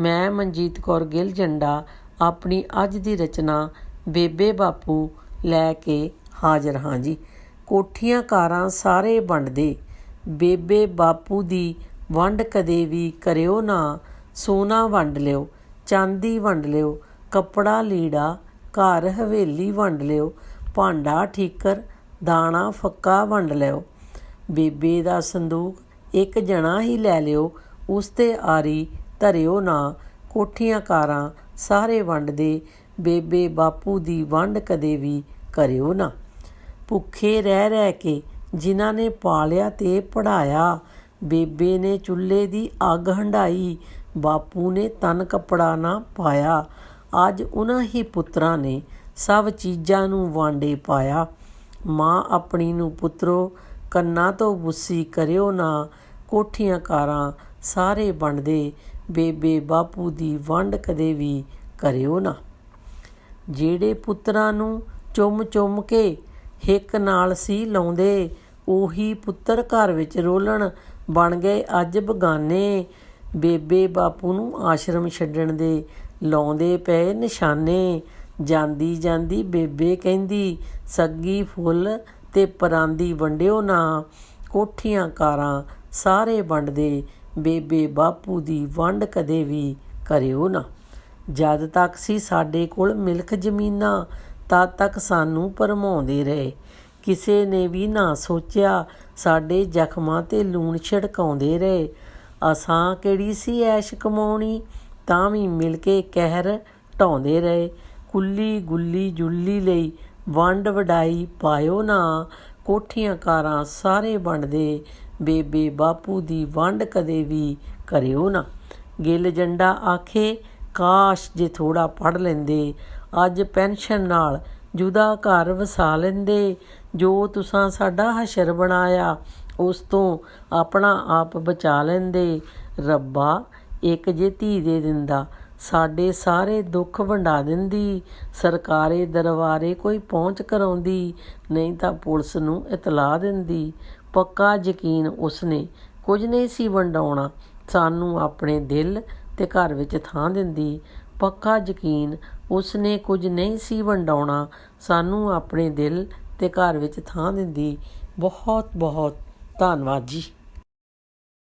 ਮੈਂ ਮਨਜੀਤ ਕੌਰ ਗਿੱਲ ਜੰਡਾ ਆਪਣੀ ਅੱਜ ਦੀ ਰਚਨਾ ਬੇਬੇ ਬਾਪੂ ਲੈ ਕੇ ਹਾਜ਼ਰ ਹਾਂ ਜੀ। ਕੋਠੀਆਂ ਕਾਰਾਂ ਸਾਰੇ ਵੰਡਦੇ। ਬੇਬੇ ਬਾਪੂ ਦੀ ਵੰਡ ਕਦੇ ਵੀ ਕਰਿਓ ਨਾ, ਸੋਨਾ ਵੰਡ ਲਿਓ, ਚਾਂਦੀ ਵੰਡ ਲਿਓ, ਕੱਪੜਾ ਲੀੜਾ, ਘਰ ਹਵੇਲੀ ਵੰਡ ਲਿਓ, ਭਾਂਡਾ ਠੀਕਰ, ਦਾਣਾ ਫੱਕਾ ਵੰਡ ਲਿਓ। ਬੇਬੇ ਦਾ ਸੰਦੂਕ ਇੱਕ ਜਣਾ ਹੀ ਲੈ ਲਿਓ, ਉਸ ਤੇ ਆਰੀ ਧਰਿਓ ਨਾ। ਕੋਠੀਆਂ ਕਾਰਾਂ ਸਾਰੇ ਵੰਡਦੇ, ਬੇਬੇ ਬਾਪੂ ਦੀ ਵੰਡ ਕਦੇ ਵੀ ਕਰਿਓ ਨਾ। ਭੁੱਖੇ ਰਹਿ ਰਹਿ ਕੇ ਜਿਨ੍ਹਾਂ ਨੇ ਪਾਲਿਆ ਤੇ ਪੜਾਇਆ ਬੇਬੇ ਨੇ ਚੁੱਲ੍ਹੇ ਦੀ ਅੱਗ ਹੰਡਾਈ ਬਾਪੂ ਨੇ ਤਨ ਕੱਪੜਾ ਨਾ ਪਾਇਆ। ਅੱਜ ਉਹਨਾਂ ਹੀ ਪੁੱਤਰਾਂ ਨੇ ਸਭ ਚੀਜ਼ਾਂ ਨੂੰ ਵਾਂਡੇ ਪਾਇਆ। ਮਾਂ ਆਪਣੀ ਨੂੰ ਪੁੱਤਰੋ, ਕੰਨਾਂ ਤੋਂ ਬੁੱਸੀ ਕਰਿਓ ਨਾ। ਕੋਠੀਆਂ ਕਾਰਾਂ ਸਾਰੇ ਵੰਡਦੇ ਬੇਬੇ ਬਾਪੂ ਦੀ ਵੰਡ ਕਦੇ ਵੀ ਕਰਿਓ ਨਾ। ਜਿਹੜੇ ਪੁੱਤਰਾਂ ਨੂੰ ਚੁੰਮ ਚੁੰਮ ਕੇ ਹਿੱਕ ਨਾਲ ਸੀ ਲਾਉਂਦੇ, ਉਹੀ ਪੁੱਤਰ ਘਰ ਵਿੱਚ ਰੋਲਣ ਬਣ ਗਏ ਅੱਜ ਬਗਾਨੇ। ਬੇਬੇ ਬਾਪੂ ਨੂੰ ਆਸ਼ਰਮ ਛੱਡਣ ਦੇ ਲਾਉਂਦੇ ਪਏ ਨਿਸ਼ਾਨੇ। ਜਾਂਦੀ ਜਾਂਦੀ ਬੇਬੇ ਕਹਿੰਦੀ, ਸੱਗੀ ਫੁੱਲ ਤੇ ਪਰਾਂਦੀ ਵੰਡਿਓ ਨਾ। ਕੋਠੀਆਂ ਕਾਰਾਂ ਸਾਰੇ ਵੰਡਦੇ ਬੇਬੇ ਬਾਪੂ ਦੀ ਵੰਡ ਕਦੇ ਵੀ ਕਰਿਓ ਨਾ। ਜਦ ਤੱਕ ਸੀ ਸਾਡੇ ਕੋਲ ਮਿਲਖ ਜ਼ਮੀਨਾਂ, ਤਦ ਤੱਕ ਸਾਨੂੰ ਭਰਮਾਉਂਦੇ ਰਹੇ। ਕਿਸੇ ਨੇ ਵੀ ਨਾ ਸੋਚਿਆ ਸਾਡੇ ਜ਼ਖਮਾਂ ਤੇ ਲੂਣ ਛਿੜਕਾਉਂਦੇ ਰਹੇ। ਅਸਾਂ ਕਿਹੜੀ ਸੀ ਐਸ਼ ਕਮਾਉਣੀ, ਤਾਂ ਵੀ ਮਿਲ ਕੇ ਕਹਿਰ ਢਾਉਂਦੇ ਰਹੇ। ਕੁੱਲੀ ਗੁੱਲੀ ਜੁੱਲੀ ਲਈ ਵੰਡ ਵਡਾਈ ਪਾਇਓ ਨਾ। ਕੋਠੀਆਂ ਕਾਰਾਂ ਸਾਰੇ ਵੰਡਦੇ ਬੇਬੇ ਬਾਪੂ ਦੀ ਵੰਡ ਕਦੇ ਵੀ ਕਰਿਓ ਨਾ। ਗਿੱਲ ਜੰਡਾ ਆਖੇ, ਕਾਸ਼ ਜੇ ਥੋੜਾ ਪੜ ਲੈਂਦੇ, ਅੱਜ ਪੈਨਸ਼ਨ ਨਾਲ ਜੁਦਾ ਘਰ ਵਸਾ ਲੈਂਦੇ। ਜੋ ਤੁਸਾਂ ਸਾਡਾ ਹਸ਼ਰ ਬਣਾਇਆ, ਉਸ ਤੋਂ ਆਪਣਾ ਆਪ ਬਚਾ ਲੈਂਦੇ। ਰੱਬਾ ਇੱਕ ਜੇ ਧੀ ਦੇ ਦਿੰਦਾ ਸਾਡੇ ਸਾਰੇ ਦੁੱਖ ਵੰਡਾ ਦਿੰਦੀ, ਸਰਕਾਰੇ ਦਰਬਾਰੇ ਕੋਈ ਪਹੁੰਚ ਕਰਾਉਂਦੀ, ਨਹੀਂ ਤਾਂ ਪੁਲਿਸ ਨੂੰ ਇਤਲਾਹ ਦਿੰਦੀ। ਪੱਕਾ ਯਕੀਨ ਉਸਨੇ ਕੁਝ ਨਹੀਂ ਸੀ ਵੰਡਾਉਣਾ। ਸਾਨੂੰ ਆਪਣੇ ਦਿਲ ਤੇ ਘਰ ਵਿੱਚ ਥਾਂ ਦਿੰਦੀ। ਪੱਕਾ ਯਕੀਨ ਉਸਨੇ ਕੁਝ ਨਹੀਂ ਸੀ ਵੰਡਾਉਣਾ। ਸਾਨੂੰ ਆਪਣੇ ਦਿਲ ਤੇ ਘਰ ਵਿੱਚ ਥਾਂ ਦਿੰਦੀ। ਬਹੁਤ ਬਹੁਤ ਧੰਨਵਾਦ ਜੀ।